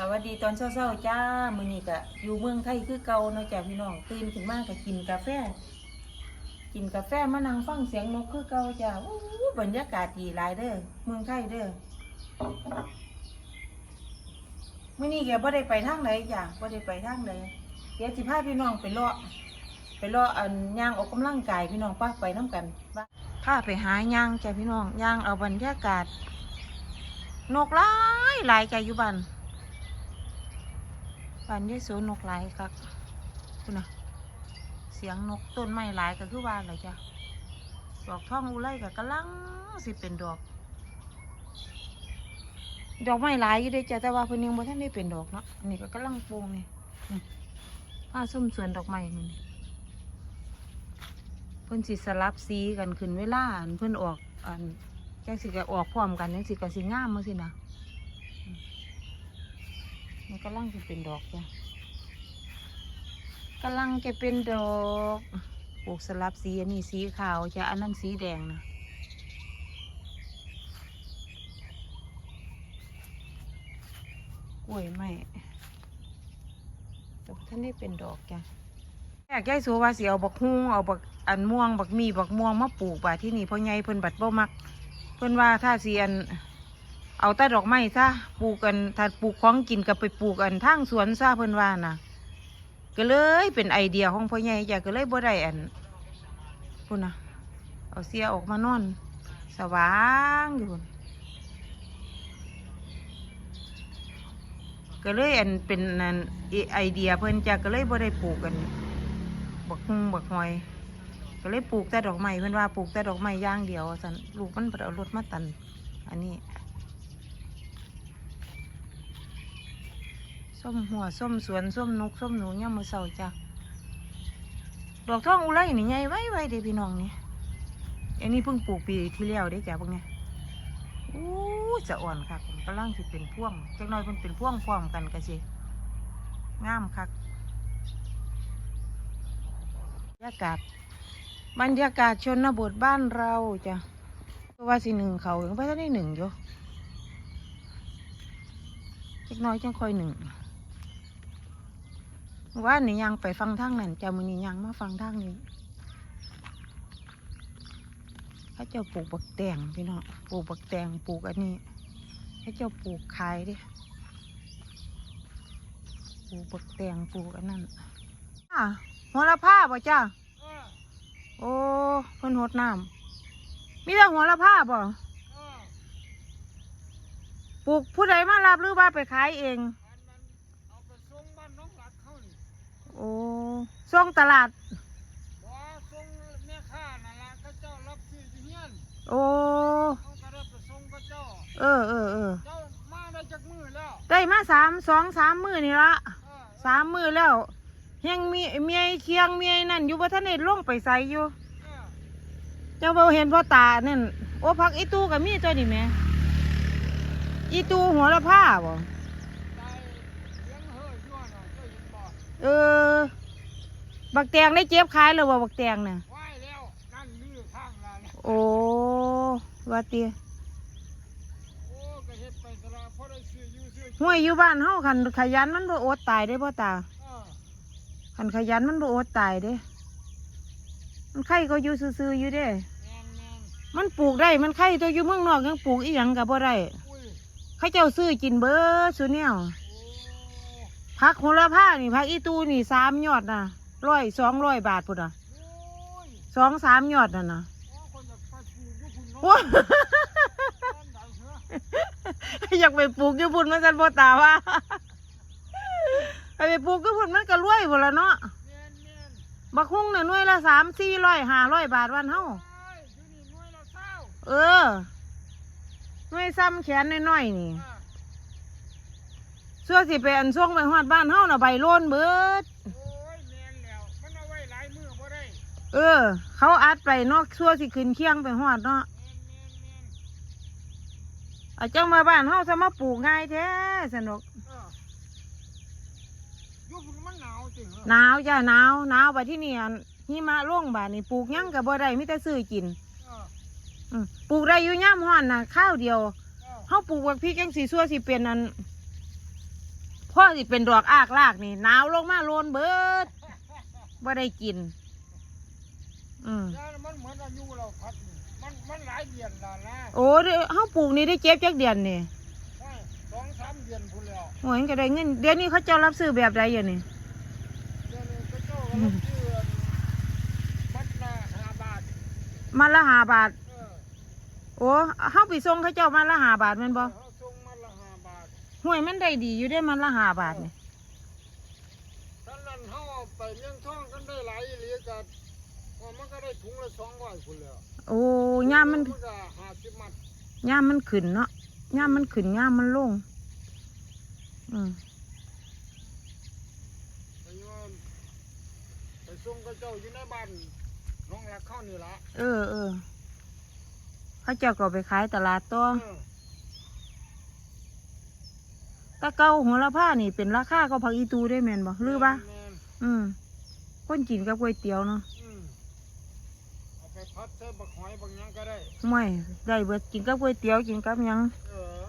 สวัสดีตอนเช้าๆจ้ามื้อนี้ก็อยู่เมืองไทยคือเก่าเนาะจ้าพี่น้องตื่นขึ้นมาก็กินกาแฟ กินกาแฟมานั่งฟังเสียงนกคือเก่าจ้าอู้บรรยากาศดีหลายเด้อเมืองไทยเด้อมื้อนี้แกบ่ได้ไปทางไหนจ้าบ่ได้ไปทางไหนเดี๋ยวสิพาพี่น้องไปเลาะไปเลาะอันย่างออกกำลังกายพี่น้องป้าไปน้กันพาไปหาย่างจ้าพี่น้องย่างเอาบรรยากาศนกหลายหลายใจอยู่บ้าน บ้านยายโสนกหลายครับคุณนะเสียงนกต้นไม้หลายก็คือว่าอะไรจ้ะดอกท่องอุไรกับกำลังสิเป็นดอก ดอกไม้หลายอยู่เด้จ้ะแต่ว่าเพิ่นยังบ่ทันได้เป็นดอกเนาะนี่ก็กำลังโป่งนี่ผ้าส้มสวนดอกไม้นี่เพิ่นสิสลับสีกันขึ้นเวลาเพิ่นออกอันจังสิก็ออกพร้อมกันจังสิก็สิงามมั้งสินะ มันกำลังจะเป็นดอกจ้ะกำลังจะเป็นดอกปลูกสลับสีอันนี้สีขาวจ้ะอันนั้นสีแดงนะกล้วยไม้แต่ท่านได้เป็นดอกจ้ะอยากย้ายสัวว่าสิเอาบักฮุ้งเอาบักอันม่วงบักมีบักม่วงมาปลูกป่าที่นี่เพราะไงเพิ่นบัดบ่มัก เพิ่นว่าถ้าสิอัน เอาแต่ดอกไม้ซะปลูกกันถ้าปลูกของกินก็ไปปลูกอันทางสวนซะเพิ่นว่าน่ะก็เลยเป็นไอเดียของพ่อใหญ่จ้ะก็เลยบ่ได้อันพุ่นนะเอาเสียออกมานอน สว่างอยู่ก็เลยอันเป็นอันไอเดียเพิ่นจ้ะก็เลยบ่ได้ปลูกกันบักฮุงบักหอย ก็เลยปลูกแต่ดอกไม้เพื่อนว่าปลูกแต่ดอกไม้ย่างเดียวสันลูกมันเอารถมาตัน อันนี้ ส้มหัวส้มสวนส้มนกส้มหนูย่ามมือเสาจ้ะดอกท่องอุไรนี่ใหญ่ไว้ไว้เด้พี่น้องนี่อันนี้เพิ่งปลูกปีที่แล้วเด้จ้ะพวกเนี้ยอู้จะอ่อนคักกำลังสิเป็นพ่วงจักหน่อยมันเป็นพ่วงพร้อมกันกันสิงามคักบรรยากาศบรรยากาศชนบทบ้านเราจ้ะเพราะว่าสิหนึ่งเขายังไม่ได้หนึ่งอยู่เล็กน้อยจังคอยหนึ่ง ว่านี่ยังไปฟังทางนั่นจ้ะมือนี่ยังมาฟังทางนี้เขาเจ้าปลูกบักแตงพี่น้องปลูกบักแตงปลูกอันนี้เขาเจ้าปลูกขายเดิปลูกบักแตงปลูกอันนั้นอะหัวละผ้าป่ะจ้าโอ้เพิ่นหดน้ำมีแต่หัวละผ้าบ่ปลูกผู้ใดมารับหรือว่าไปขายเอง เอาไปส่งบ้านน้องหลักเขานี่ โอ้ส่งตลาด บ่ส่งแม่ค้านั่นล่ะเขาเจ้ารับซื้ออยู่เฮียนโอ้ เขาก็ได้ไปส่งเขาเจ้า เออเออเออ เจ้ามาได้จักมือแล้วได้มาสามสองสามมือนี่ละเออสามมือแล้วยังมีเมียเคียงเมียนั่นอยู่บ่ทันได้ลงไปใส่อยู่ เออเจ้าบ่เห็นพ่อตานั่นโอ้พักอีตู้กับมีตัวนี่แหม่อีตู้หัวละผ้าบ่ ได้เลี้ยงเฮ้อยั่วน่ะเจ้าเห็นบ่ เออ บักแตงได้เจ็บขายเลยบ่บักแตงน่ะไหวแล้วนั่นลือข้างละเนี่ยโอ้ว่าเตียโอ้ก็เฮ็ดไปสละพอได้ซื้ออยู่ซื้อกินห้วยอยู่บ้านเฮาคันขยันมันบ่อดตายได้พ่อตาเออคันขยันมันบ่อดตายเด้ มันไข่ก็อยู่ซื่อๆอยู่เด้ แม่นแม่นมันปลูกได้มันไข่ตัวอยู่เมืองนอกยังปลูกอีหยังก็บ่ได้ อุ้ย เขาเจ้าซื้อกินเบิดซุแนว โอ้ผักโหระพานี่ผักอีตูนี่สามยอดนะร้อยสองร้อยบาทพุ่นน่ะสองสามยอดน่ะนะโอ้อยากไปปลูกอยู่พุ่นเนาะโอ้บ้านใดเหรออยากไปปลูกอยู่พุ่นมันสันพ่อตาว่าไปปลูกอยู่พุ่นมันก็รวยพุ่นละเนาะม่นแม่นบักฮุ้งน่ะหน่วยละสามสี่ร้อยห้าร้อยบาทวันเฮาโอ้ยอยู่าเออน่วยซ้ำแขนน้อยๆนี่ สื้อสิไปอันส่งไปฮอดบ้านเฮาน่ะใบโลนเบิด โอ้ยแมนแล้ว มันเอาไว้หลายมือบ่ได้เออ เขาอัดไปเนอกชั่วสิขึ้นเคียงไปฮอดเนาะแมนแมนแมนอาจังมาบ้านเฮาจะมาปลูกง่ายแท้สนุกเอออยู่พุ่นมันหนาวจริงเหรอหนาวจ้ะหนาวหนาวไปที่นี่อันหิมะล่วงบาดนี่ปลูกหยังก็บ่ได้มีแต่ซื้อกินเอออืมปลูกได้อยู่ย่ามฮ้อนน่ะข้าวเดียวเออเฮาปลูกบักพริกจังสีซั่วสิเป็นอัน พ่อสิเป็นดอกอากลากนี่หนาวลงมาโลนเบิดบ่ได้กิน อืมยามันเหมือนอายุเราพัดนี่มันมันหลายเดือนแล้วนะโอ้เดี๋ยวเฮาปลูกนี่ได้เจ็บจักเดือนนี่ใช่สองสามเดือนพุ่นแล้วโอ้ยก็ได้เงินเดี๋ยวนี้เขาเจ้ารับซื้อแบบใดอยู่นี่เดี๋ยวนี้ก็เจ้าก็รับซื้อมัดละห้าบาทมาละห้าบาท เออโอ้เฮาไปส่งเขาเจ้ามาละห้าบาทแม่นบ่เขาส่งมัดละห้าบาท ห่วยมันได้ดีอยู่ได้มันละห้าบาทนี่ท่านนั้นเขาเอาไปเลี้ยงท้องกันได้หลายอีหลีกัว่ามันก็ได้ถุงละสองร้อยพุ่นแล้วโอ้ย่ามมันมันก็ห้าสิบมัดย่ามมันขึ้นเนาะย่ามมันขึ้นย่ามมันลง อืมไปโยนไปส่งกับเจ้าอยู่ในบ้านน้องรักเข้านี่ละเออเออเขาเจ้าก็ไปขายตลาดตัวเออ ตะเกาหัวละผ้านี่เป็นราคาก็ผักอีตูได้แม่นบ่หรือปะแม่นอืมคนกินกับก๋วยเตี๋ยวเนาะอืมเอาไปพัดใส่บักหอยบางหยังก็ได้ ไม่ได้เบิดกินกับก๋วยเตี๋ยวกินกับหยังเออ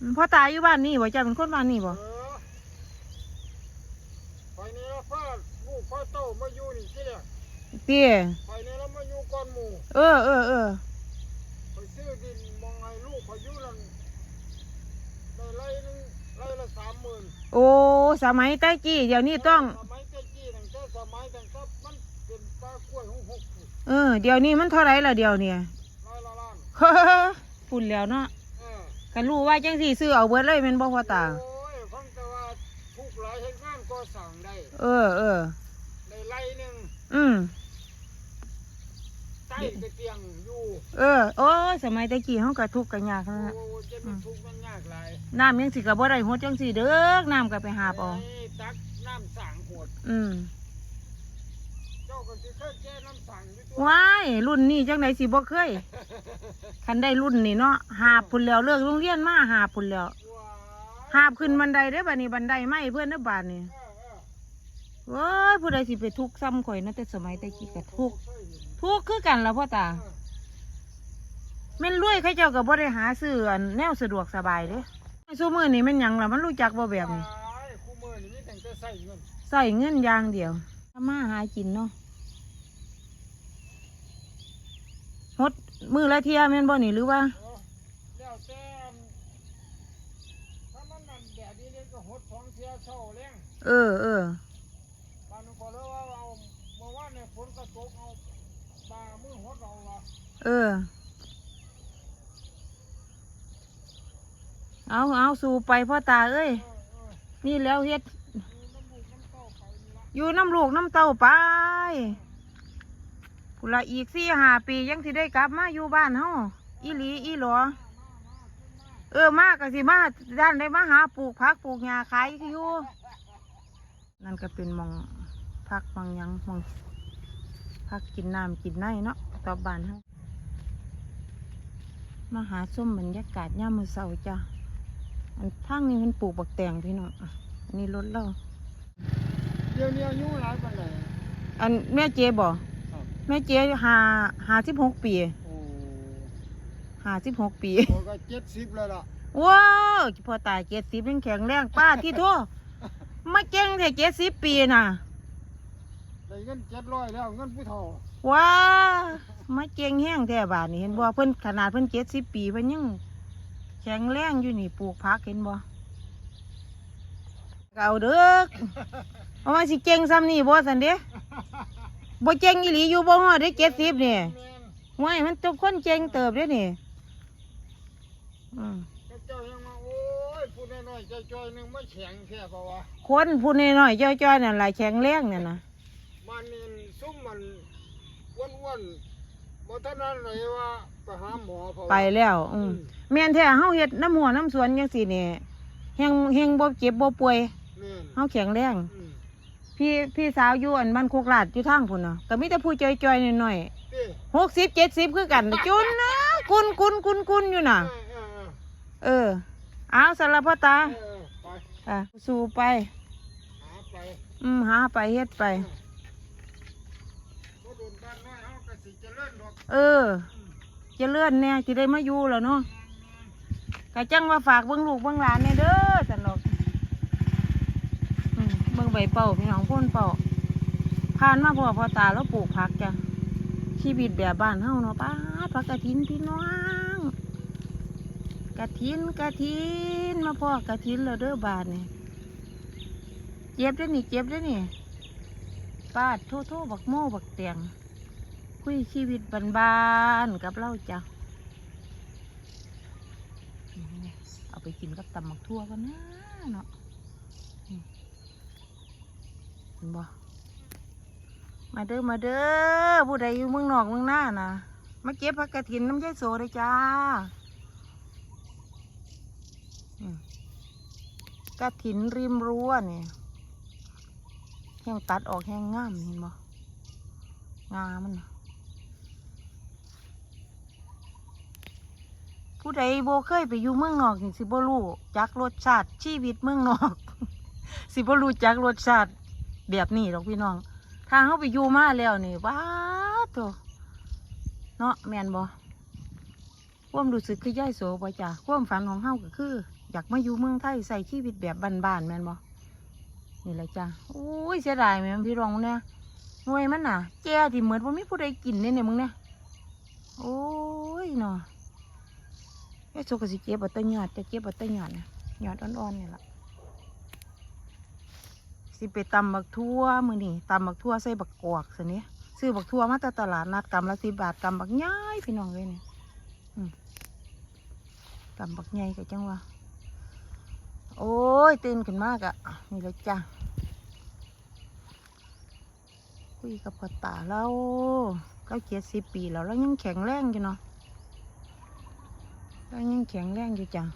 อืมพ่อตายอยู่บ้านนี่บ่จ้าเป็นคนบ้านนี่บ่เออไปนี่แล้วพ่อลูกพ่อโตมาอยู่นี่ที่เนี่ยเตี้ยไปนี่แล้วมาอยู่ก่อนหมู่เออเออเออไปซื้อดินมองไงลูกพายุนั่น ได้ไร่หนึงไร่ละสามหมื่นโอ้สมัยใต้กี้เดี๋ยวนี้ต้อง สมัยเจ้าจี้ตั้งแต่สมัยตั้งแต่มันเป็นปลากล้วยของหกสิบเออ เดี๋ยวนี้มันเท่าไหรล่ะเดี๋ยวเนี่ย ไร่ละล้านเฮ้อฝุ่นแล้วเนาะเออกันรู้ว่าจังสี่ซื้อเอาเบิดเลยแมันบ่พ่อตา โอ้ยฟังแต่ว่าทุกหลายเห็นงานก็สั่งได้ เออเออ ได้ไร่หนึ่งอืมใต้กระเตียงอยู่เออโอ้ยสมัยใต้กี้เฮาก็ทุกข์กันยากนั่นแหละโอ้จะมีทุกข์มันยากหลายน้ำยังสิก็บ่ได้หดจังสี่เด้อน้ำก็ไปหาบเอาไอ้ตักน้ำสั่งโหดอืมเจ้าก็สิเคยแก้น้ำสั่งอยู่ตัวว้ายรุ่นนี้จังไดสิบ่เคยคันได้รุ่นนี่เนาะหาบพุ่นแล้วเลิกโรงเรียนมาหาบพุ่นแล้วว้ายหาบขึ้นบันไดเด้อบัดนี้บันไดไม้เพื่อนเด้อบาดนี่เออเออเว้ยผู้ใดสิไปทุกข์ซ้ำข่อยเนาะแต่สมัยใต้กี้ก็ทุกข์เคยเห็น ทุกข์คือกันล่ะพ่อตาเออแม่นรวยเขาเจ้าก็บ่ได้หาซื้ออันแนวสะดวกสบายเด้ซุมื้อนี้แม่นหยังล่ะมันรู้จักบ่แบบนี้ว้ายคู่มือนี่มีแต่งแต่ใส่เงินใส่เงินอย่างเดียวทำมาหากินเนาะฮดมือละเที่ยแม่นบ่นี่หรือว่าเออแล้วแต่ถ้ามันนั่นแดดดีๆก็หดสองเที่ยเช้าแรงเออเออบานก็เลยว่าเอาเมื่อวานเนี่ยฝนก็ตกเอาบามือหด เอาละเออ เอาเอาสู่ไปพ่อตาเอ้ยเออเออนี่แล้วเฮ็ดดูน้ำบุกน้ำเต้าไปนี่ละอยู่น้ำลูกน้ำเต้าไปพุนละอีกสี่ห้าปียังสิได้กลับมาอยู่บ้านเฮาอีหลีอีหลอเออมากก็สิมาด้านได้มาหาปลูกผักปลูกหญ้าขายอยู่นั่นก็เป็นหมองพักบางหยังหมอง พักกินน้ำกินไนเนาะต่อบ้านเฮามาหาส้มบรรยากาศย่ามมือเสาจ้ะอันทางนี้มันปลูกบักแตงพี่น้องอะอันนี้รถเราเดี๋ยวนี้อายุหลายปานใดอันแม่เจ๊บอกครับแม่เจ๊หาหาสิบหกปีโอ้หาสิบหกปีโอ้ก็เจ็ดสิบแล้วล่ะว้าวพอตายเจ็ดสิบยังแข็งแรงป้าที่โทษมาเก่งแต่เจ็ดสิบปีน่ะ ได้เงินเจ็ดร้อยแล้วเงินผู้เฒ่าว้าวมาเก่งแห้งแท้บาทนี่เห็นบ่เพิ่นขนาดเพิ่นเจ็ดสิบปีเพิ่นยังแข็งแรงอยู่นี่ปลูกผักเห็นบ่ก็เอาเด้อเอามาสิเก่งซ้ำนี่บ่สันเด้บ่เก่งอีหลีอยู่บ่ฮอดได้เจ็ดสิบนี่แม่นว้ายมันทุกคนเก่งเติบเด้นี่อืมก็เจ้ายังมาโอ้ยผู้น้อยๆจ้อยๆหนึงมาแข็งแค่เพราะว่าคนผู้น้อยๆจ้อยๆนั่นล่ะแข็งแรงนั่นน่ะ มันนี่ซุ่มมันอ้วนๆบ่ทันนั้นเลยว่าไปหาหมอเพราะว่าไปแล้ว อืมแม่นแท้เฮาเฮ็ดน้ำหัวน้ำสวนจังซี่นี่แฮงแฮงบ่เจ็บบ่ป่วยแม่นเฮาแข็งแรง อืมพี่พี่สาวอยู่อันบ้านโคกลาดอยู่ทางพุ่นน่ะก็มีแต่ผู้จ้อยๆหน่อยติๆหกสิบเจ็ดสิบคือกันจุนนะกุนกุนกุนกุนอยู่น่ะ เออเออเออ เออเอาสารพัดตาเออไปอะสู่ไปหาไปอืมหาไปเฮ็ดไปบ่โดนบ้านน้อยเฮาก็สิ เออ จะเลื่อนแน่จะได้มาอยู่แล้วเนาะกะจังว่าฝากเบิ่งลูกเบิ่งหลานเนี่ยเด้อสันดอกเบิ่งใบเป่าพี่น้องพ่นเป่าผ่านมาพ่อพ่อตาแล้วปลูกผักจ้ะชีวิตแบบบ้านเฮาเนาะป้าผักกระถินพี่น้องกระถินกระถินมาพ่อกระถินแล้วเด้อบาทนี่ยเจ็บได้อนี่เจ็บได้อนี่ป้าดโทโทบักโม่บักเตียง คุยชีวิตบ้านๆกับเราจ้ะเอาไปกินกับตำหมักทั่วกันนะเนาะเห็นบ่มาเด้อมาเด้อผู้ใดอยู่เมืองนอกเมืองหน้านะมาเก็บผักกระถินน้ำยายโสเลยจ้ากระถินริมรั้วนี่แห้งตัดออกแห้งงามเห็นบ่งามันนะ ผู้ใดโบเคยไปอยู่เมืองนอกนี่สิบ่รู้จักรสชาติชีวิตเมืองนอก สิบ่รู้จักรสชาติแบบนี้หรอกพี่น้องถ้าเขาไปอยู่มาแล้วนี่ว้าดโตเนาะแมนบ่ความรู้สึกคือย่ายโสบ่จ้ะความฝันของเฮาก็คือ อยากมาอยู่เมืองไทยใส่ชีวิตแบบบ้านๆแมนบ่นี่แหละจ้ะโอ้ยเสียดายแมนพี่รองเนี่ยหน่วยมันน่ะแก่ที่เหมือนว่ามีผู้ใดกินเนี่ยเนี่ยมึงเนี่ยโอ้ยเนาะ ไอ้สุกสิเจ็บบัตหยอดจะเจ็บบัตหยอดนะหยอดอ่อนๆนี่แหละสิไปตำบักทั่วมือนี่ตำบักทั่วใส่บักกอกสินี้ซื้อบักทั่วมาแต่ตลาดนัดกำละสิบบาทกำบักใหญ่พี่น้องเลยเนี่ยอืมกำบักใหญ่ก็จังว่าโอ้ยตื่นขึ้นมากอะนี่เลยจ้ะคุยกับพ่อตาเราเราเจ็ดสิบปีแล้วเรายังแข็งแรงอยู่เนาะ ก็ยังแข็งแรงอยู่จัง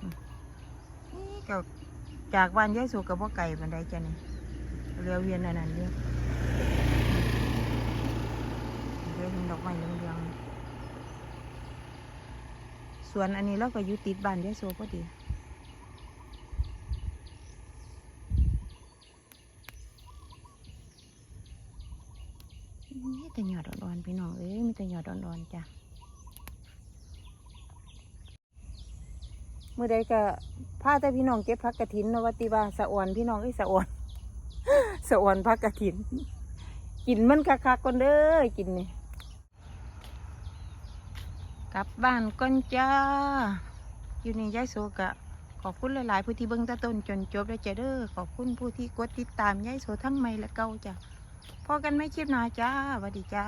อืมนี่ก็จากบ้านยายสูกับพ่อไก่บันไดจ้ะนี่เรือเวียนอันนั้นเรียกเรือเห็นดอกไม้เหลืองๆส่วนอันนี้เราก็อยู่ติดบ้านยายสูพอดีมีแต่หยอดอ่อนๆพี่น้องเอ้ยมีแต่หยอดอ่อนๆจ้ะ เมื่ อใดก็พาแต่พี่น้องเก็บพักกระถินนะวัติว่าสะอวนพี่น้องไอ้สะอวนสะอวนพักกระถิน กินมันคักๆก่อนเด้อกินนี่กลับบ้านก่อนจ้า อยู่นี่ยายโสกะขอบคุณหลาย ๆ ผู้ที่เบิ่งตะต้นจนจบแล้วจ้ะเด้อขอบคุณผู้ที่กดติดตามยายโสทั้งใหม่และเก่าจ้ะพอกันไม่คลิปหน้าจ้าสวัสดีจ้า